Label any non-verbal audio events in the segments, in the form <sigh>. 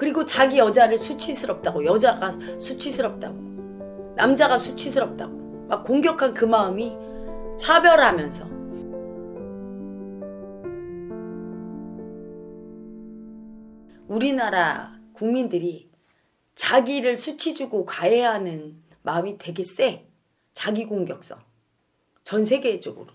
그리고 자기 여자를 수치스럽다고 여자가 수치스럽다고 남자가 수치스럽다고 막 공격한 그 마음이 차별하면서 우리나라 국민들이 자기를 수치 주고 가해하는 마음이 되게 세. 자기 공격성. 전 세계적으로.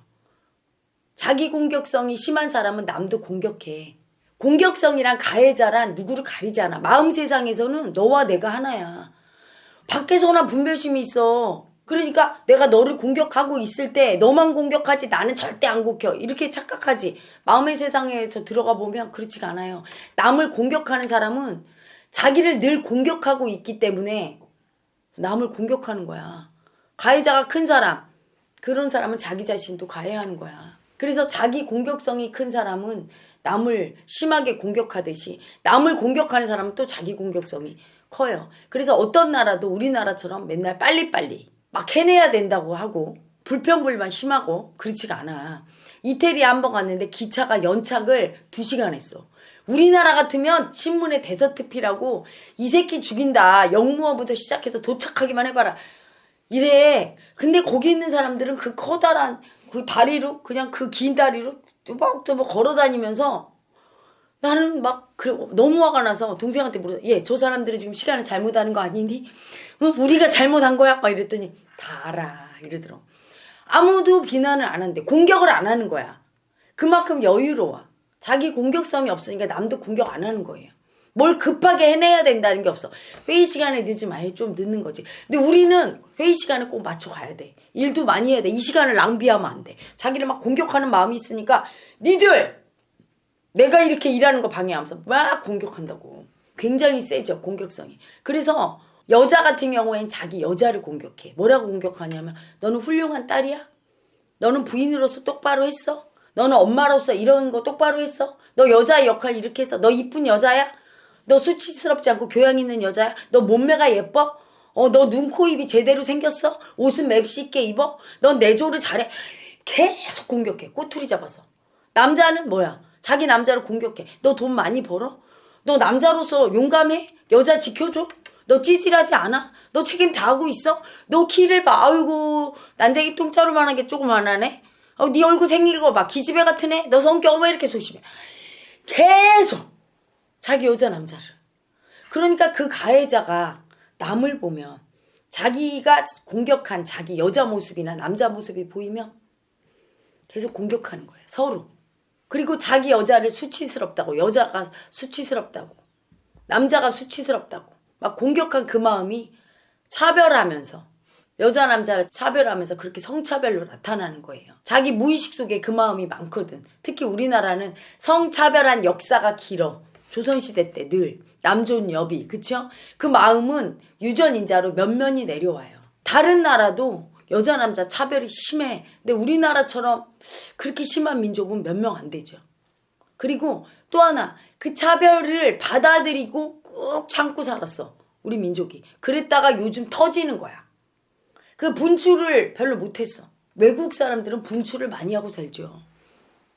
자기 공격성이 심한 사람은 남도 공격해. 공격성이란 가해자란 누구를 가리지 않아. 마음 세상에서는 너와 내가 하나야. 밖에서나 분별심이 있어. 그러니까 내가 너를 공격하고 있을 때 너만 공격하지 나는 절대 안 공격. 이렇게 착각하지. 마음의 세상에서 들어가 보면 그렇지가 않아요. 남을 공격하는 사람은 자기를 늘 공격하고 있기 때문에 남을 공격하는 거야. 가해자가 큰 사람, 그런 사람은 자기 자신도 가해하는 거야. 그래서 자기 공격성이 큰 사람은 남을 심하게 공격하듯이 남을 공격하는 사람은 또 자기 공격성이 커요. 그래서 어떤 나라도 우리나라처럼 맨날 빨리빨리 막 해내야 된다고 하고 불평불만 심하고 그렇지가 않아. 이태리 한 번 갔는데 기차가 연착을 두시간 했어. 우리나라 같으면 신문에 대서특필하고 이 새끼 죽인다. 영무원부터 시작해서 도착하기만 해봐라. 이래. 근데 거기 있는 사람들은 그 커다란 그 다리로 그냥 그 긴 다리로 뚜벅뚜벅 걸어 다니면서 나는 막 그래 너무 화가 나서 동생한테 물어 예저 사람들이 지금 시간을 잘못하는 거 아니니? 응, 우리가 잘못한 거야? 막 이랬더니 다 알아 이러더라고. 아무도 비난을 안 하는데 공격을 안 하는 거야. 그만큼 여유로워. 자기 공격성이 없으니까 남도 공격 안 하는 거예요. 뭘 급하게 해내야 된다는 게 없어. 회의 시간에 늦으면 아예 좀 늦는 거지. 근데 우리는 회의 시간에 꼭 맞춰 가야 돼. 일도 많이 해야 돼. 이 시간을 낭비하면 안 돼. 자기를 막 공격하는 마음이 있으니까 니들 내가 이렇게 일하는 거 방해하면서 막 공격한다고. 굉장히 세죠, 공격성이. 그래서 여자 같은 경우엔 자기 여자를 공격해. 뭐라고 공격하냐면 너는 훌륭한 딸이야? 너는 부인으로서 똑바로 했어? 너는 엄마로서 이런 거 똑바로 했어? 너 여자의 역할 이렇게 했어? 너 이쁜 여자야? 너 수치스럽지 않고 교양 있는 여자야? 너 몸매가 예뻐? 어, 너 눈, 코, 입이 제대로 생겼어? 옷은 맵시있게 입어? 넌 내조를 잘해? 계속 공격해. 꼬투리 잡아서. 남자는 뭐야? 자기 남자를 공격해. 너 돈 많이 벌어? 너 남자로서 용감해? 여자 지켜줘? 너 찌질하지 않아? 너 책임 다 하고 있어? 너 키를 봐. 아이고, 난쟁이 통짜로만한 게 조그만하네? 어, 네 얼굴 생긴 거 봐. 기집애 같은 애? 너 성격 왜 이렇게 소심해? 계속 자기 여자 남자를. 그러니까 그 가해자가 남을 보면 자기가 공격한 자기 여자 모습이나 남자 모습이 보이면 계속 공격하는 거예요. 서로. 그리고 자기 여자를 수치스럽다고 여자가 수치스럽다고 남자가 수치스럽다고 막 공격한 그 마음이 차별하면서 여자 남자를 차별하면서 그렇게 성차별로 나타나는 거예요. 자기 무의식 속에 그 마음이 많거든. 특히 우리나라는 성차별한 역사가 길어. 조선시대 때 늘 남존 여비 그쵸? 그 마음은 유전인자로 면면이 내려와요. 다른 나라도 여자 남자 차별이 심해. 근데 우리나라처럼 그렇게 심한 민족은 몇 명 안 되죠. 그리고 또 하나 그 차별을 받아들이고 꾹 참고 살았어. 우리 민족이. 그랬다가 요즘 터지는 거야. 그 분출을 별로 못했어. 외국 사람들은 분출을 많이 하고 살죠.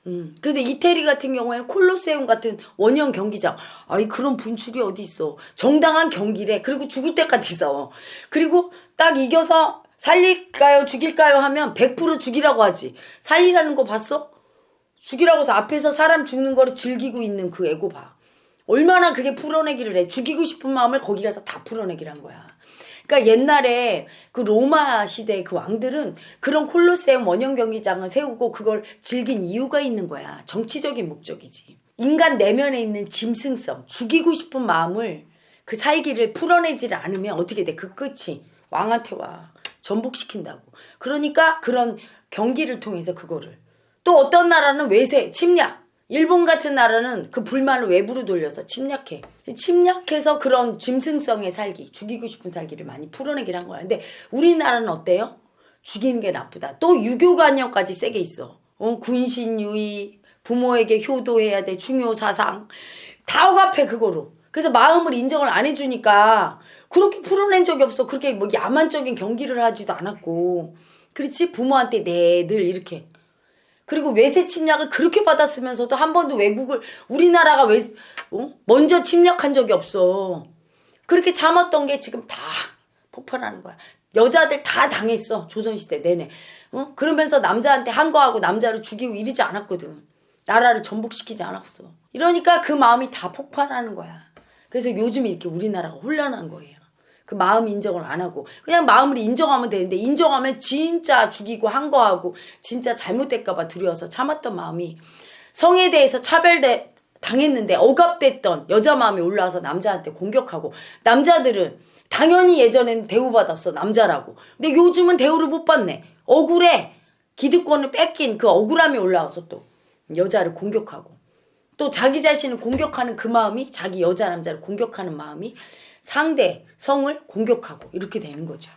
음, 그래서 이태리 같은 경우에는 콜로세움 같은 원형 경기장. 아이, 그런 분출이 어디 있어. 정당한 경기래. 그리고 죽을 때까지 <laughs> 싸워. 그리고 딱 이겨서 살릴까요, 죽일까요 하면 100% 죽이라고 하지. 살리라는 거 봤어? 죽이라고 해서 앞에서 사람 죽는 거를 즐기고 있는 그 애고 봐. 얼마나 그게 풀어내기를 해. 죽이고 싶은 마음을 거기 가서 다 풀어내기란 거야. 그러니까 옛날에 그 로마 시대 그 왕들은 그런 콜로세움 원형 경기장을 세우고 그걸 즐긴 이유가 있는 거야. 정치적인 목적이지. 인간 내면에 있는 짐승성, 죽이고 싶은 마음을 그 살기를 풀어내지를 않으면 어떻게 돼? 그 끝이 왕한테 와. 전복시킨다고. 그러니까 그런 경기를 통해서 그거를. 또 어떤 나라는 외세, 침략. 일본 같은 나라는 그 불만을 외부로 돌려서 침략해. 침략해서 그런 짐승성의 살기, 죽이고 싶은 살기를 많이 풀어내긴 한 거야. 근데 우리나라는 어때요? 죽이는 게 나쁘다. 또 유교관념까지 세게 있어. 어, 군신유의, 부모에게 효도해야 돼, 중요 사상. 다 억압해, 그거로. 그래서 마음을 인정을 안 해주니까 그렇게 풀어낸 적이 없어. 그렇게 뭐 야만적인 경기를 하지도 않았고. 그렇지? 부모한테 네, 늘 이렇게. 그리고 외세 침략을 그렇게 받았으면서도 한 번도 외국을 우리나라가 외 어? 먼저 침략한 적이 없어. 그렇게 참았던 게 지금 다 폭발하는 거야. 여자들 다 당했어 조선시대 내내. 어? 그러면서 남자한테 한 거하고 남자를 죽이고 이러지 않았거든. 나라를 전복시키지 않았어. 이러니까 그 마음이 다 폭발하는 거야. 그래서 요즘 이렇게 우리나라가 혼란한 거예요. 그 마음 인정을 안 하고. 그냥 마음을 인정하면 되는데 인정하면 진짜 죽이고 한 거하고 진짜 잘못될까봐 두려워서 참았던 마음이 성에 대해서 차별돼 당했는데 억압됐던 여자 마음이 올라와서 남자한테 공격하고 남자들은 당연히 예전엔 대우받았어 남자라고. 근데 요즘은 대우를 못 받네. 억울해. 기득권을 뺏긴 그 억울함이 올라와서 또 여자를 공격하고. 또 자기 자신을 공격하는 그 마음이 자기 여자 남자를 공격하는 마음이 상대 성을 공격하고 이렇게 되는 거죠.